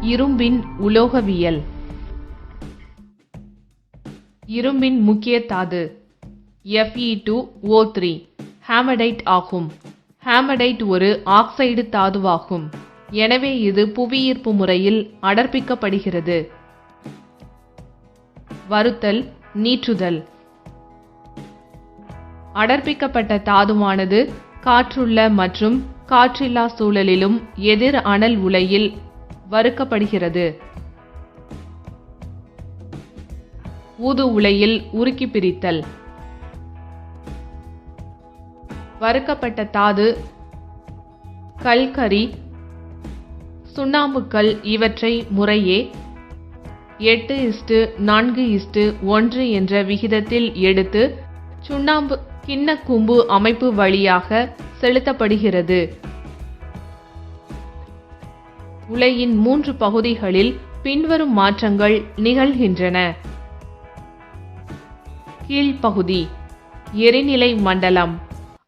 இரும்பின் உலோகவியல். இரும்பின் முக்கிய தாது Fe2O3 ஹேமடைட் ஆகும். ஹேமடைட் ஒரு ஆக்சைடு தாதுவாகும். எனவே இது புவியீர்ப்பு முறையில் அடர்ப்பிக்கப்படுகிறது. வருத்தல் நீற்றுதல். அடர்ப்பிக்கப்பட்ட தாதுவானது காற்றுள்ள மற்றும் காற்றில்லா சூழலிலும் எதிர் அனல் உலையில் வறுக்கப்படுகிறது. ஊது உலையில் உருக்கி பிரித்தல். வறுக்கப்பட்ட தாது கல்கரி சுண்ணாம்புக்கல் இவற்றை முறையே எட்டு இஸ்டு நான்கு இஸ்டு ஒன்று என்ற விகிதத்தில் எடுத்து சுண்ணாம்பு கிண்ணக்கூம்பு அமைப்பு வழியாக செலுத்தப்படுகிறது. உலையின் மூன்று பகுதிகளில் பின்வரும் மாற்றங்கள் நிகழ்கின்றன. கீழ்ப்பகுதி எரிநிலை மண்டலம்.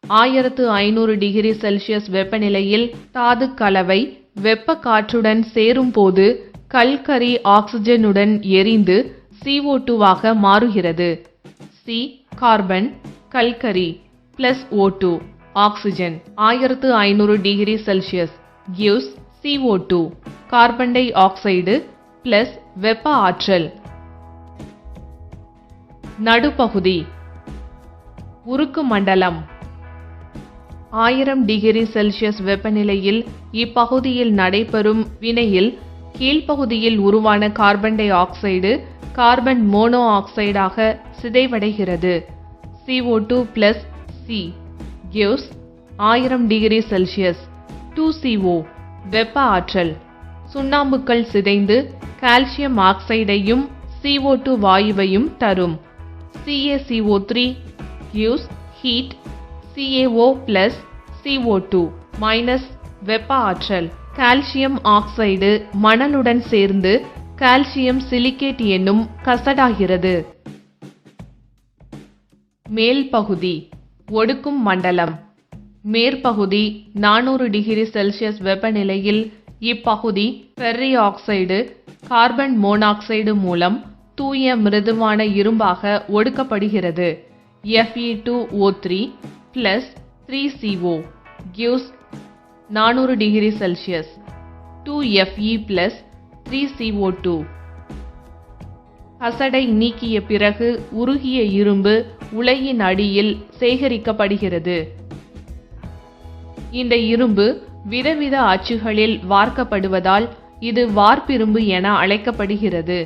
ஆயிரத்து ஐநூறு டிகிரி செல்சியஸ் வெப்பநிலையில் தாது கலவை வெப்ப காற்றுடன் சேரும்போது கல்கரி ஆக்சிஜனுடன் எரிந்து சிஓ டூவாக மாறுகிறது. சி கார்பன் கல்கரி பிளஸ் O2 ஆக்சிஜன். ஆயிரத்து ஐநூறு degree Celsius. CO CO2 carbon dioxide plus வெப்ப ஆற்றல். நடுப்பகுதி உருக்கு மண்டலம். ஆயிரம் டிகிரி செல்சியஸ் வெப்பநிலையில் இப்பகுதியில் நடைபெறும் வினையில் கீழ்ப்பகுதியில் உருவான கார்பன் டை ஆக்சைடு கார்பன் மோனோ ஆக்சைடாக சிதைவடைகிறது CO2 பிளஸ் சி கிவ்ஸ் ஆயிரம் டிகிரி செல்சியஸ். 2CO வெப்ப ஆற்றல். சுண்ணாம்புக்கள் சிதைந்து கால்சியம் ஆக்சைடையும் சிஓ டூ வாயுவையும் தரும். CACO three gives heat CAO plus CO two minus வெப்ப ஆற்றல். கால்சியம் ஆக்சைடு மணலுடன் சேர்ந்து கால்சியம் சிலிகேட் என்னும் கசடாகிறது. மேல் பகுதி ஒடுக்கும் மண்டலம். மேற்பகுதி நானூறு டிகிரி செல்சியஸ் வெப்பநிலையில் இப்பகுதி ஃபெர்ரி ஆக்சைடு கார்பன் மோனாக்சைடு மூலம் தூய மிருதுவான இரும்பாக ஒடுக்கப்படுகிறது. FE two O three plus three CO gives நானூறு degree Celsius. 2Fe plus 3CO2 கசடை நீக்கிய பிறகு உருகிய இரும்பு உலையின் அடியில் சேகரிக்கப்படுகிறது. இந்த இரும்பு விதவித அச்சுகளில் வார்க்கப்படுவதால் இது வார்ப்பிரும்பு என அழைக்கப்படுகிறது.